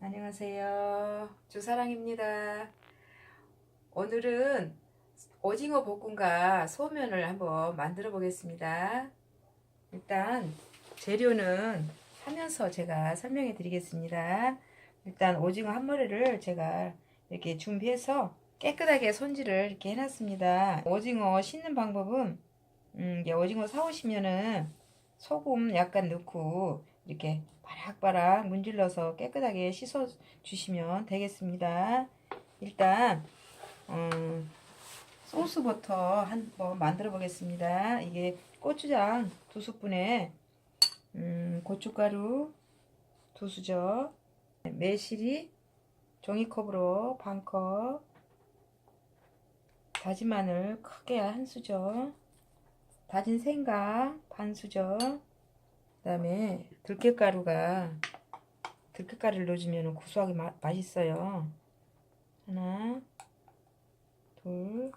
안녕하세요. 주사랑입니다. 오늘은 오징어 볶음과 소면을 한번 만들어 보겠습니다. 일단 재료는 하면서 제가 설명해 드리겠습니다. 일단 오징어 한 마리를 제가 이렇게 준비해서 깨끗하게 손질을 이렇게 해놨습니다. 오징어 씻는 방법은 음, 오징어 사오시면은 소금 약간 넣고 이렇게 바락바락 문질러서 깨끗하게 씻어 주시면 되겠습니다. 일단 음, 소스부터 한번 만들어 보겠습니다. 이게 고추장 두 스푼에 음, 고춧가루 두 수저 매실이 종이컵으로 반컵 다진 마늘 크게 한 수저 다진 생강 반 수저 그 다음에 들깨가루가 들깨가루를 넣어주면 고소하게 마, 맛있어요. 하나 둘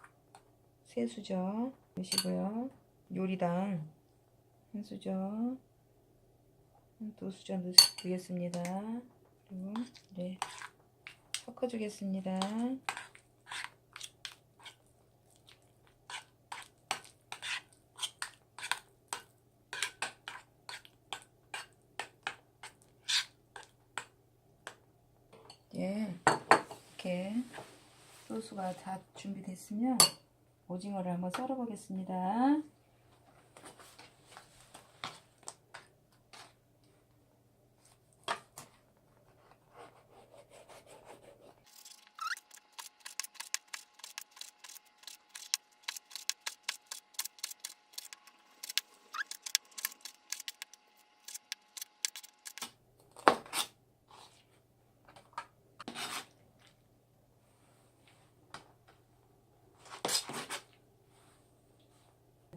세 수저 넣으시고요. 요리당 한 수저 두 수저 넣, 넣겠습니다. 그리고 네 섞어주겠습니다 예, 이렇게 소스가 다 준비됐으면 오징어를 한번 썰어 보겠습니다.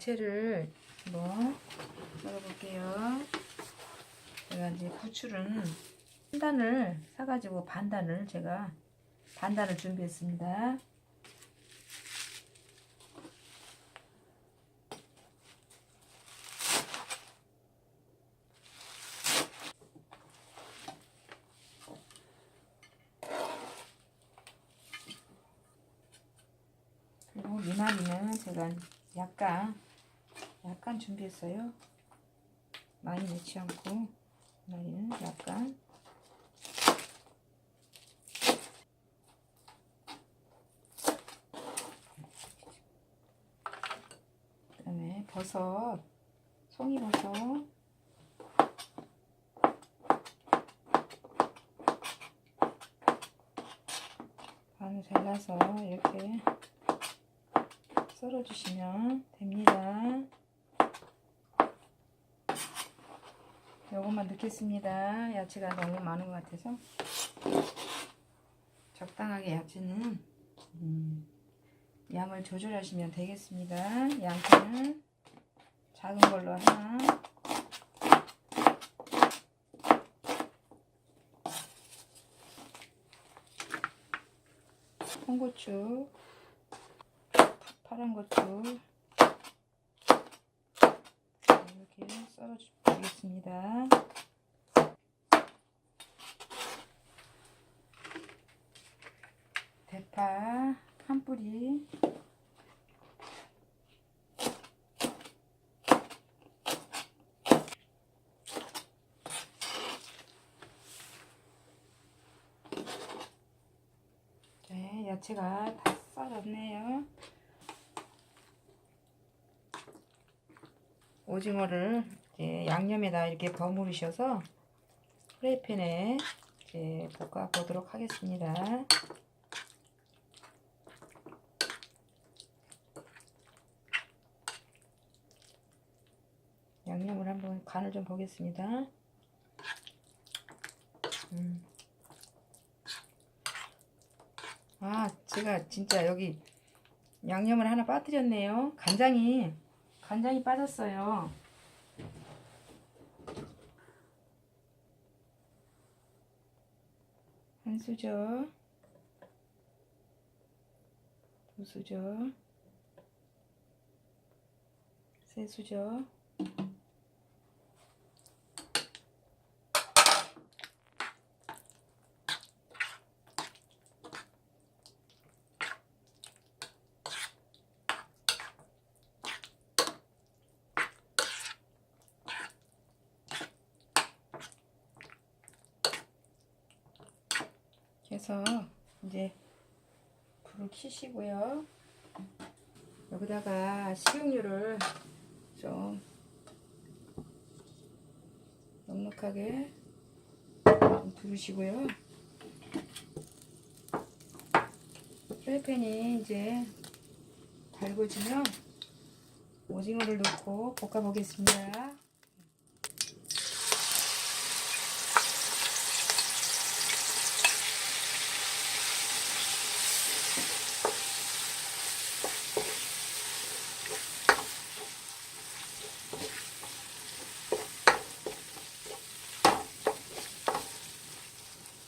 부채를 한번 썰어볼게요. 제가 이제 부추는 한 단을 사가지고 반 단을 제가 반 단을 준비했습니다. 그리고 미나리는 제가 약간 약간 준비했어요. 많이 넣지 않고 미나리는 약간 그다음에 버섯 송이버섯 반을 잘라서 이렇게 썰어주시면 됩니다. 요것만 넣겠습니다. 야채가 너무 많은 것 같아서 적당하게 야채는 음, 양을 조절하시면 되겠습니다. 양파는 작은 걸로 하나 홍고추 파란 고추 이렇게 썰어주겠습니다. 대파 한 뿌리 네, 야채가 다 썰었네요. 오징어를 이제 양념에다 이렇게 버무리셔서 프라이팬에 이제 볶아 보도록 하겠습니다. 양념을 한번 간을 좀 보겠습니다. 음. 아, 제가 진짜 여기 양념을 하나 빠뜨렸네요. 간장이 간장이 빠졌어요. 한 수저, 두 수저, 세 수저, 해서 이제 불을 켜시고요. 여기다가 식용유를 좀 넉넉하게 좀 두르시고요. 프라이팬이 이제 달궈지면 오징어를 넣고 볶아 보겠습니다.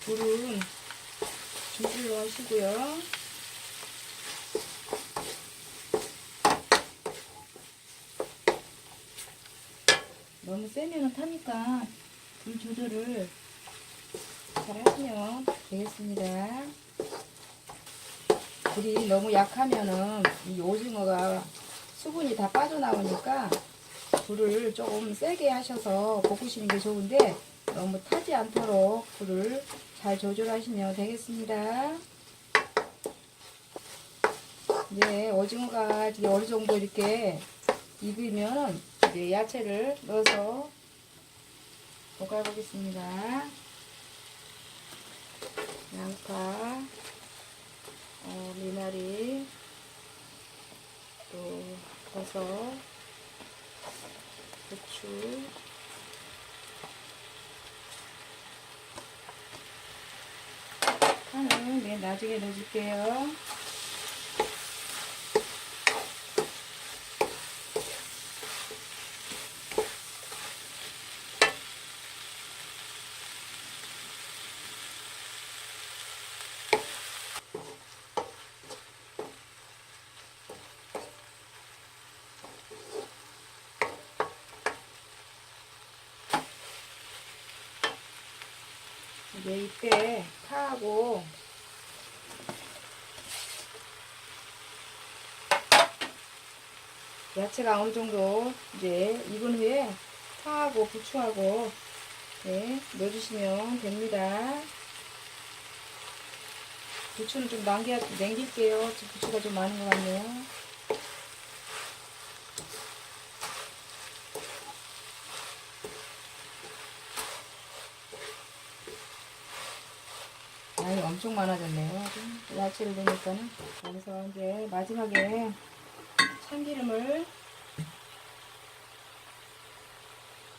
불은 중불로 하시고요. 세면은 타니까 불 조절을 잘 하시면 되겠습니다. 불이 너무 약하면은 이 오징어가 수분이 다 빠져나오니까 불을 조금 세게 하셔서 볶으시는 게 좋은데 너무 타지 않도록 불을 잘 조절하시면 되겠습니다. 이제 오징어가 이제 어느 정도 이렇게 익으면 이제 야채를 넣어서 볶아보겠습니다. 양파, 어, 미나리, 또 버섯, 고추, 파는 맨 나중에 넣어줄게요. 이제 이때 파하고 야채가 어느 정도 이제 익은 후에 파하고 부추하고 네, 넣어주시면 됩니다. 부추는 좀 남겨, 남길게요. 부추가 좀 많은 것 같네요. 엄청 많아졌네요. 좀 야채를 넣으니까는. 여기서 이제 마지막에 참기름을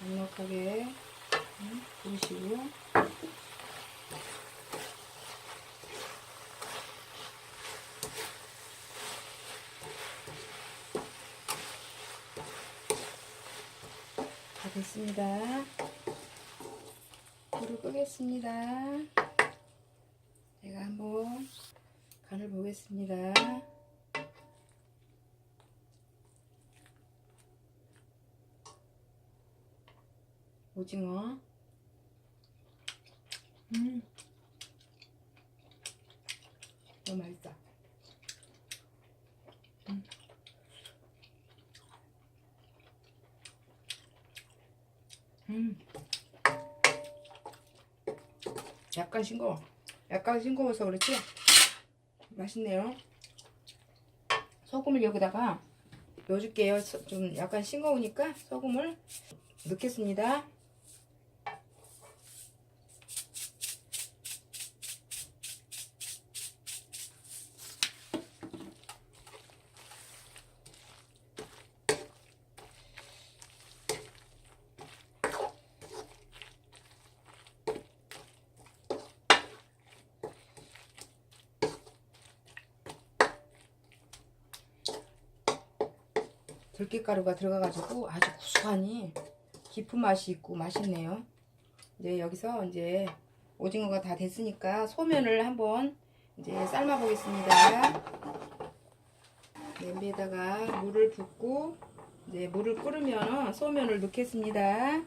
넉넉하게 음, 부으시고 다 됐습니다. 불을 끄겠습니다. 제가 한번 간을 보겠습니다. 오징어. 음. 너무 맛있다. 음. 음. 약간 싱거워. 약간 싱거워서 그렇지? 맛있네요. 소금을 여기다가 넣어줄게요. 소- 좀 약간 싱거우니까 소금을 넣겠습니다. 들깨가루가 들어가가지고 아주 구수하니 깊은 맛이 있고 맛있네요. 이제 여기서 이제 오징어가 다 됐으니까 소면을 한번 이제 삶아 보겠습니다. 냄비에다가 물을 붓고 이제 물을 끓으면 소면을 넣겠습니다.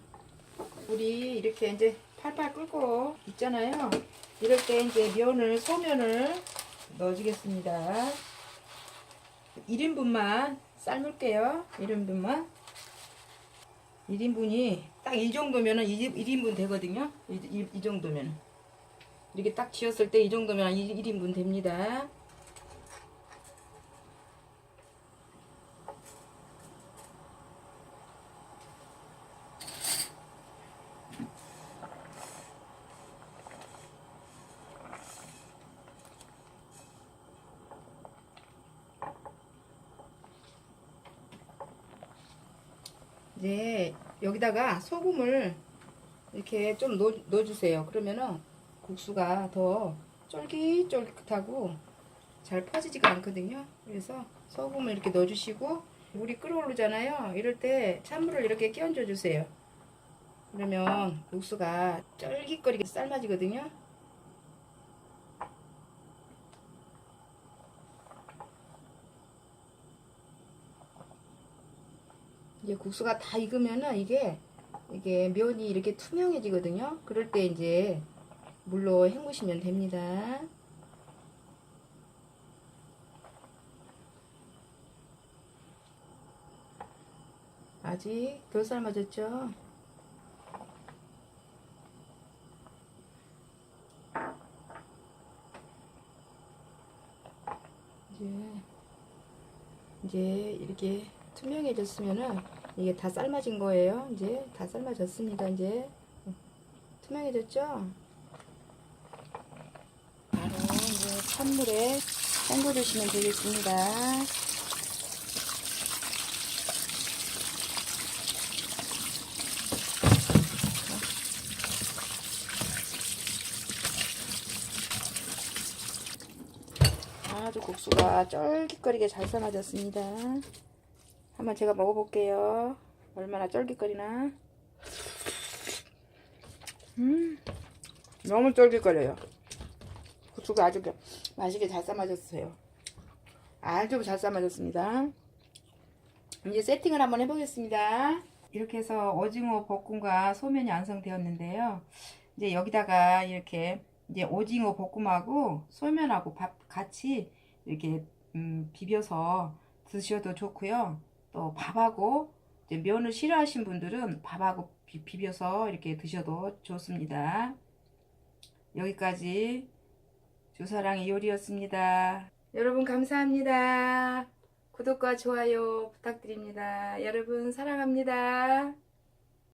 물이 이렇게 이제 팔팔 끓고 있잖아요. 이럴 때 이제 면을 소면을 넣어주겠습니다. 1인분만 삶을게요. 1인분만. 1인분이 딱 이 정도면은 1인분 되거든요. 이, 이, 이 정도면. 이렇게 딱 지었을 때 이 정도면 1, 1인분 됩니다. 이제 여기다가 소금을 이렇게 좀 넣어, 넣어주세요. 그러면은 국수가 더 쫄깃쫄깃하고 잘 퍼지지가 않거든요. 그래서 소금을 이렇게 넣어주시고 물이 끓어오르잖아요. 이럴 때 찬물을 이렇게 끼얹어 주세요. 그러면 국수가 쫄깃거리게 삶아지거든요. 이제 국수가 다 익으면은 이게 이게 면이 이렇게 투명해지거든요. 그럴 때 이제 물로 헹구시면 됩니다. 아직 덜 삶아졌죠? 이제 이제 이렇게 투명해졌으면은 이게 다 삶아진 거예요. 이제 다 삶아졌습니다. 이제 투명해졌죠? 바로 이제 찬물에 헹궈 주시면 되겠습니다. 아주 국수가 쫄깃거리게 잘 삶아졌습니다. 한번 제가 먹어볼게요. 얼마나 쫄깃거리나. 음, 너무 쫄깃거려요. 국수가 아주 맛있게 잘 삶아졌어요. 아주 잘 삶아졌습니다. 이제 세팅을 한번 해보겠습니다. 이렇게 해서 오징어 볶음과 소면이 완성되었는데요. 이제 여기다가 이렇게 이제 오징어 볶음하고 소면하고 밥 같이 이렇게 음, 비벼서 드셔도 좋고요. 또 밥하고 이제 면을 싫어하신 분들은 밥하고 비, 비벼서 이렇게 드셔도 좋습니다. 여기까지 주사랑의 요리였습니다. 여러분 감사합니다. 구독과 좋아요 부탁드립니다. 여러분 사랑합니다.